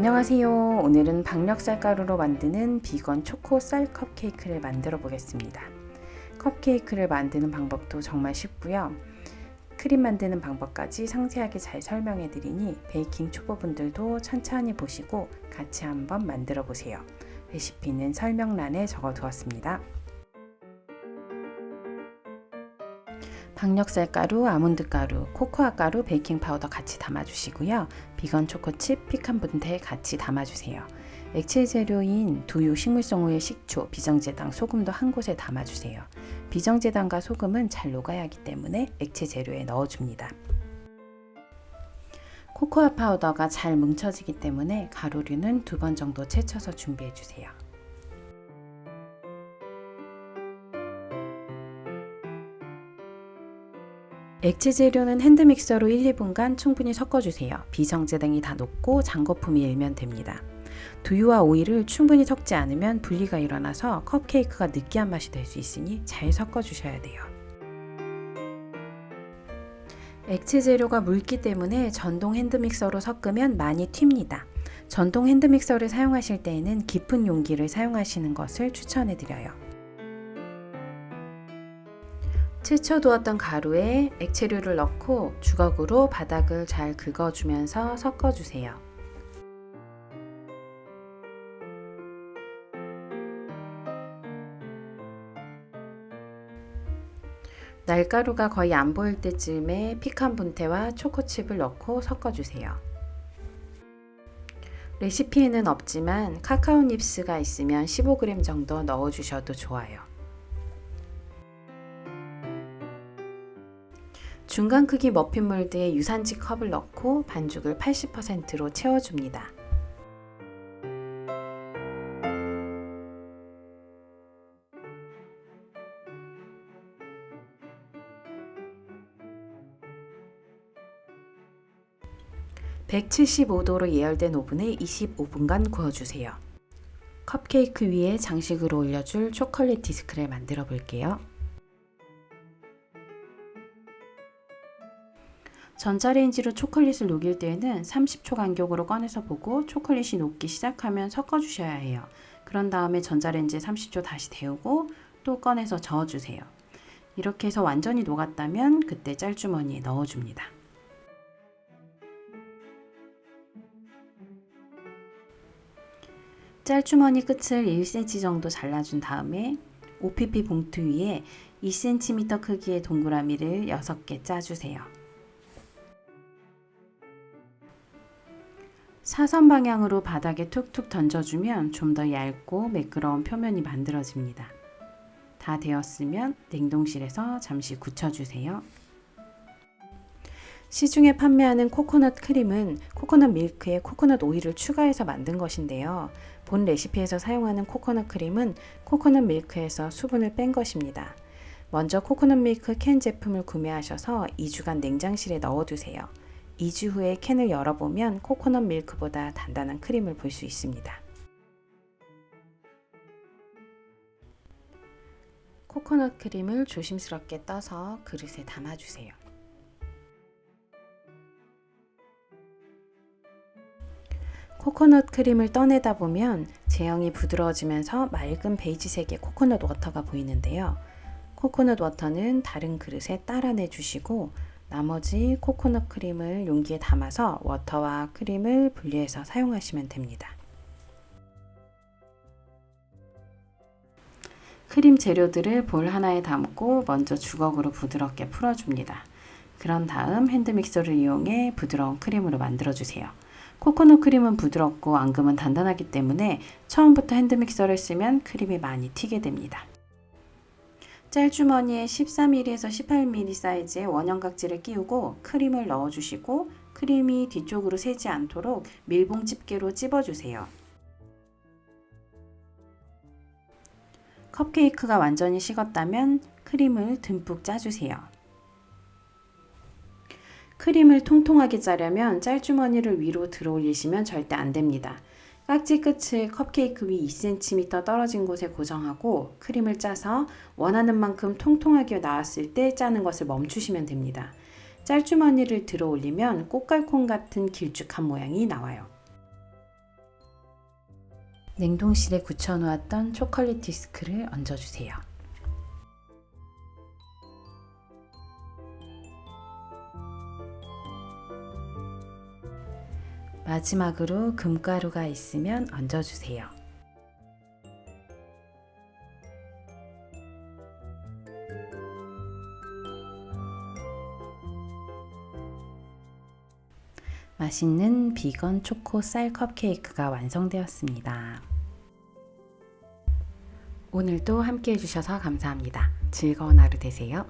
안녕하세요. 오늘은 박력쌀 가루로 만드는 비건 초코 쌀 컵케이크를 만들어 보겠습니다. 컵케이크를 만드는 방법도 정말 쉽고요. 크림 만드는 방법까지 상세하게 잘 설명해 드리니 베이킹 초보분들도 천천히 보시고 같이 한번 만들어 보세요. 레시피는 설명란에 적어 두었습니다. 박력쌀 가루, 아몬드 가루, 코코아 가루, 베이킹 파우더 같이 담아 주시고요. 비건 초코칩, 피칸 분태 같이 담아 주세요. 액체 재료인 두유, 식물성 오일, 식초, 비정제당, 소금도 한 곳에 담아 주세요. 비정제당과 소금은 잘 녹아야 하기 때문에 액체 재료에 넣어 줍니다. 코코아 파우더가 잘 뭉쳐지기 때문에 가루류는 두 번 정도 채쳐서 준비해 주세요. 액체 재료는 핸드 믹서로 1, 2분간 충분히 섞어주세요. 비정제당이 다 녹고 장거품이 일면 됩니다. 두유와 오일을 충분히 섞지 않으면 분리가 일어나서 컵케이크가 느끼한 맛이 될 수 있으니 잘 섞어주셔야 돼요. 액체 재료가 묽기 때문에 전동 핸드믹서로 섞으면 많이 튑니다. 전동 핸드믹서를 사용하실 때에는 깊은 용기를 사용하시는 것을 추천해 드려요. 채쳐두었던 가루에 액체류를 넣고 주걱으로 바닥을 잘 긁어주면서 섞어주세요. 날가루가 거의 안 보일 때쯤에 피칸 분태와 초코칩을 넣고 섞어주세요. 레시피에는 없지만 카카오 닙스가 있으면 15g 정도 넣어주셔도 좋아요. 중간 크기 머핀 몰드에 유산지 컵을 넣고 반죽을 80%로 채워줍니다. (175도로) 예열된 오븐에 (25분간) 구워주세요. 컵케이크 위에 장식으로 올려줄 초콜릿 디스크를 만들어 볼게요. 전자레인지로 초콜릿을 녹일 때에는 30초 간격으로 꺼내서 보고 초콜릿이 녹기 시작하면 섞어주셔야 해요. 그런 다음에 전자레인지에 30초 다시 데우고 또 꺼내서 저어주세요. 이렇게 해서 완전히 녹았다면 그때 짤주머니에 넣어줍니다. 짤주머니 끝을 1cm 정도 잘라준 다음에 OPP 봉투 위에 2cm 크기의 동그라미를 6개 짜주세요. 사선 방향으로 바닥에 툭툭 던져주면 좀 더 얇고 매끄러운 표면이 만들어집니다. 다 되었으면 냉동실에서 잠시 굳혀주세요. 시중에 판매하는 코코넛 크림은 코코넛 밀크에 코코넛 오일을 추가해서 만든 것인데요. 본 레시피에서 사용하는 코코넛 크림은 코코넛 밀크에서 수분을 뺀 것입니다. 먼저 코코넛 밀크 캔 제품을 구매하셔서 2주간 냉장실에 넣어두세요. 2주 후에 캔을 열어보면 코코넛 밀크보다 단단한 크림을 볼 수 있습니다. 코코넛 크림을 조심스럽게 떠서 그릇에 담아주세요. 코코넛 크림을 떠내다 보면 제형이 부드러워지면서 맑은 베이지색의 코코넛 워터가 보이는데요. 코코넛 워터는 다른 그릇에 따라내 주시고 나머지 코코넛 크림을 용기에 담아서 워터와 크림을 분리해서 사용하시면 됩니다. 크림 재료들을 볼 하나에 담고 먼저 주걱으로 부드럽게 풀어줍니다. 그런 다음 핸드믹서를 이용해 부드러운 크림으로 만들어주세요. 코코넛 크림은 부드럽고 앙금은 단단하기 때문에 처음부터 핸드믹서를 쓰면 크림이 많이 튀게 됩니다. 짤주머니에 13mm에서 18mm 사이즈의 원형 각지를 끼우고 크림을 넣어주시고 크림이 뒤쪽으로 새지 않도록 밀봉 집게로 찝어주세요. 컵케이크가 완전히 식었다면 크림을 듬뿍 짜주세요. 크림을 통통하게 짜려면 짤주머니를 위로 들어 올리시면 절대 안 됩니다. 깍지 끝을 컵케이크 위 2cm 떨어진 곳에 고정하고 크림을 짜서 원하는 만큼 통통하게 나왔을 때 짜는 것을 멈추시면 됩니다. 짤주머니를 들어 올리면 꽃갈콘 같은 길쭉한 모양이 나와요. 냉동실에 굳혀놓았던 초콜릿 디스크를 얹어주세요. 마지막으로 금가루가 있으면 얹어주세요. 맛있는 비건 초코 쌀 컵케이크가 완성되었습니다. 오늘도 함께 해주셔서 감사합니다. 즐거운 하루 되세요.